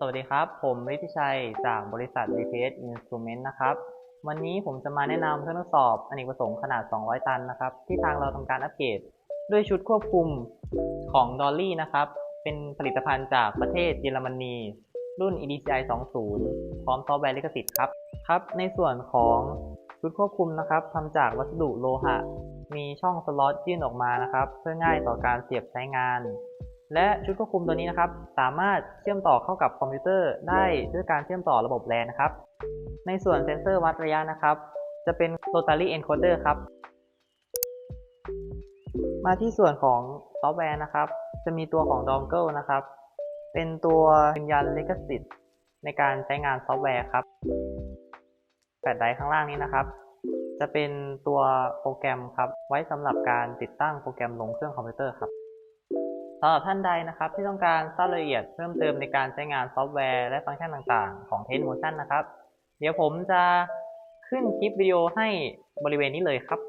สวัสดีครับ ผมฤทธิชัย จากบริษัท BPS Instrument นะครับ วันนี้ผมจะมาแนะนำเครื่องทดสอบอเนกประสงค์ขนาด 200 ตันนะครับ ที่ทางเราทำการอัปเกรดด้วยชุดควบคุมของ Dolly นะครับ เป็นผลิตภัณฑ์จากประเทศเยอรมนี รุ่น EDCI 20 พร้อมซอฟต์แวร์ลิขสิทธิ์ครับ ครับ ในส่วนของชุดควบคุมนะครับทำจากวัสดุโลหะ มีช่องสล็อตยื่นออกมานะครับ เพื่อง่ายต่อการเสียบใช้งาน และชุดควบคุมตัวนี้นะครับ สามารถเชื่อมต่อเข้ากับคอมพิวเตอร์ได้ด้วยการเชื่อมต่อระบบแลนนะครับ ในส่วนเซ็นเซอร์วัดระยะนะครับ จะเป็น rotary encoder ครับ มาที่ส่วนของซอฟต์แวร์นะครับ จะมีตัวของ dongle นะครับ เป็นตัวยืนยันลิขสิทธิ์ในการใช้งานซอฟต์แวร์ครับแฟลชไดร์ข้างล่างนี้นะครับ จะเป็นตัวโปรแกรมครับ ไว้สำหรับการติดตั้งโปรแกรมลงเครื่องคอมพิวเตอร์ครับ สำหรับท่านใดนะครับที่ต้องการทราบรายละเอียดเพิ่มเติมในการใช้งานซอฟต์แวร์และฟังก์ชันต่างๆ ของ t e n Motion นะครับ เดี๋ยวผมจะขึ้นคลิปวิดีโอให้บริเวณนี้เลยครับ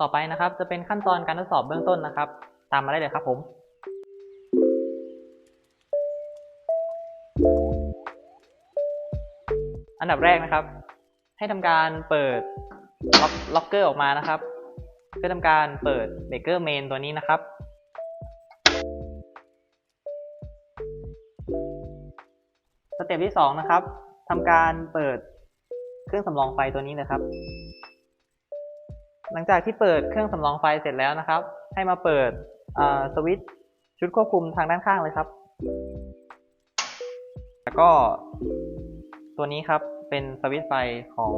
ต่อไปนะครับจะเป็นขั้นตอนการทดสอบเบื้องต้นนะครับ ตามมาได้เลยครับผมอันดับแรกนะครับ ให้ทำการเปิดล็อกเกอร์ออกมานะครับ เพื่อทำการเปิดเบเกอร์เมนตัวนี้นะครับ สเต็ปที่ 2 นะครับทำการเปิดเครื่องสำรองไฟตัวนี้เลยครับ หลังจากที่เปิดเครื่องสำรองไฟเสร็จแล้วนะครับ ให้มาเปิดสวิตช์ชุดควบคุมทางด้านข้างเลยครับ แล้วก็ตัวนี้ครับเป็นสวิตช์ไฟของ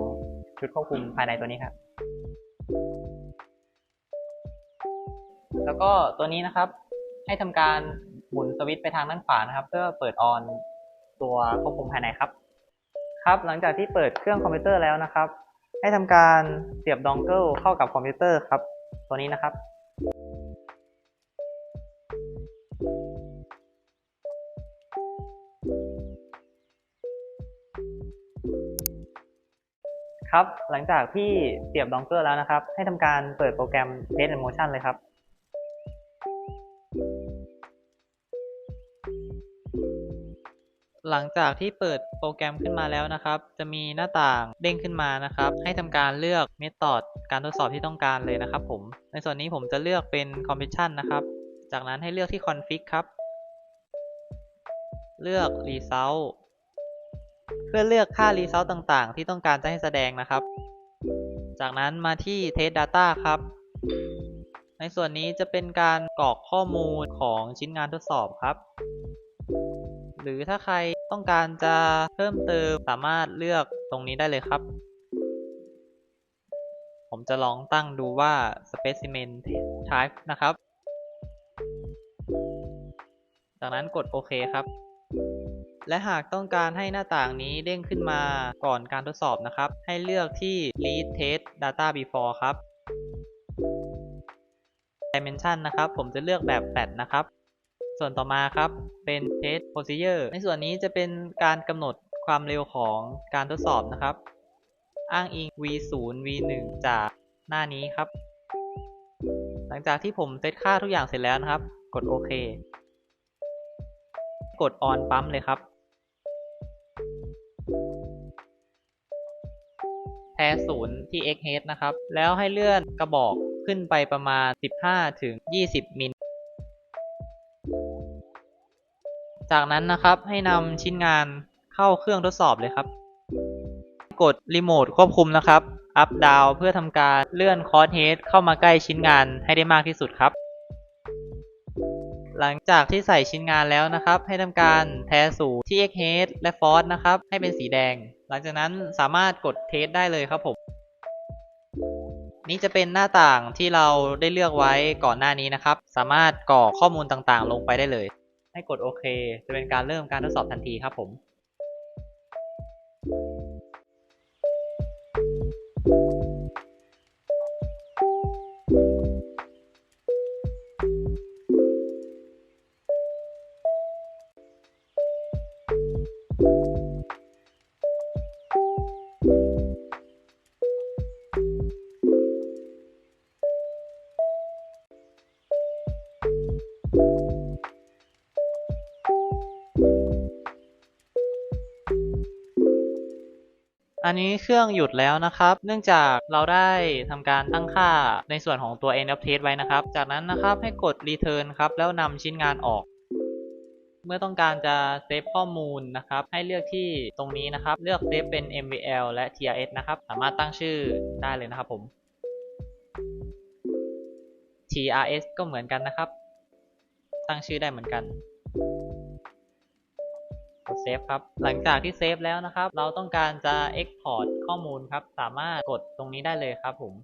ชุดควบคุมภายในตัวนี้ครับ แล้วก็ตัวนี้นะครับให้ทำการหมุนสวิตช์ไปทางด้านขวานะครับ เพื่อเปิดออน ตัวควบคุมภายในครับ ครับ หลังจากที่เปิดเครื่องคอมพิวเตอร์แล้วนะครับ ให้ทำการเสียบดองเกิลเข้ากับคอมพิวเตอร์ครับ ตัวนี้นะครับ ครับ หลังจากที่เสียบดองเกิลแล้วนะครับ ให้ทำการเปิดโปรแกรม Test and Motion เลยครับ หลังจากที่เปิดโปรแกรมขึ้นมาแล้วนะครับ จะมีหน้าต่างเด้งขึ้นมานะครับ ให้ทำการเลือกเมธอดการทดสอบที่ต้องการเลยนะครับผม ในส่วนนี้ผมจะเลือกเป็น Completion นะครับ จากนั้นให้เลือกที่ Config ครับ เลือก Result เพื่อเลือกค่า Result ต่างๆ ที่ต้องการจะให้แสดงนะครับ จากนั้นมาที่ Test Data ครับ ในส่วนนี้จะเป็นการกรอกข้อมูลของชิ้นงานทดสอบครับ หรือถ้าใครต้องการจะเพิ่มเติมสามารถเลือกตรงนี้ได้เลยครับ ผมจะลองตั้งดูว่า specimen type นะครับ จากนั้นกดโอเคครับ และหากต้องการให้หน้าต่างนี้เด้งขึ้นมาก่อนการทดสอบนะครับ ให้เลือกที่ read test data before ครับ dimension นะครับ ผมจะเลือกแบบ flat นะครับ ส่วนต่อมาครับเป็น test procedure ในส่วนนี้จะเป็นการกำหนดความเร็วของการทดสอบนะครับ อ้างอิง v0 v1 จากหน้านี้ครับ หลังจากที่ผมเซตค่าทุกอย่างเสร็จแล้วนะครับ กดโอเค กด on ปั๊มเลยครับแทศูนย์ที่ x h นะครับ แล้วให้เลื่อนกระบอกขึ้นไปประมาณ 15 ถึง 20 มิล จากนั้นนะครับให้นำชิ้นงานเข้าเครื่องทดสอบเลยครับ กดรีโมทควบคุมนะครับอัพดาวเพื่อทำการเลื่อนคอร์สเฮดเข้ามาใกล้ชิ้นงานให้ได้มากที่สุดครับ หลังจากที่ใส่ชิ้นงานแล้วนะครับ ให้ทำการแทสูที่ x head และ force นะครับ ให้เป็นสีแดง หลังจากนั้นสามารถกดเทสได้เลยครับผม นี่จะเป็นหน้าต่างที่เราได้เลือกไว้ก่อนหน้านี้นะครับ สามารถกรอกข้อมูลต่างๆ ลงไปได้เลย ให้กดโอเค จะเป็นการเริ่มการทดสอบทันทีครับผม อันนี้เครื่องหยุดแล้วนะครับ เนื่องจากเราได้ทำการตั้งค่าในส่วนของตัว end of test ไว้นะครับ จากนั้นนะครับให้กด return ครับ แล้วนำชิ้นงานออก เมื่อต้องการจะเซฟข้อมูลนะครับ ให้เลือกที่ตรงนี้นะครับ เลือกเซฟเป็น MVL และ TRS นะครับ สามารถตั้งชื่อได้เลยนะครับผม TRS ก็เหมือนกันนะครับ ตั้งชื่อได้เหมือนกัน ดเซฟครับ หลังจากที่เซฟแล้วนะครับ เราต้องการจะ Export ข้อมูลครับ สามารถกดตรงนี้ได้เลยครับผม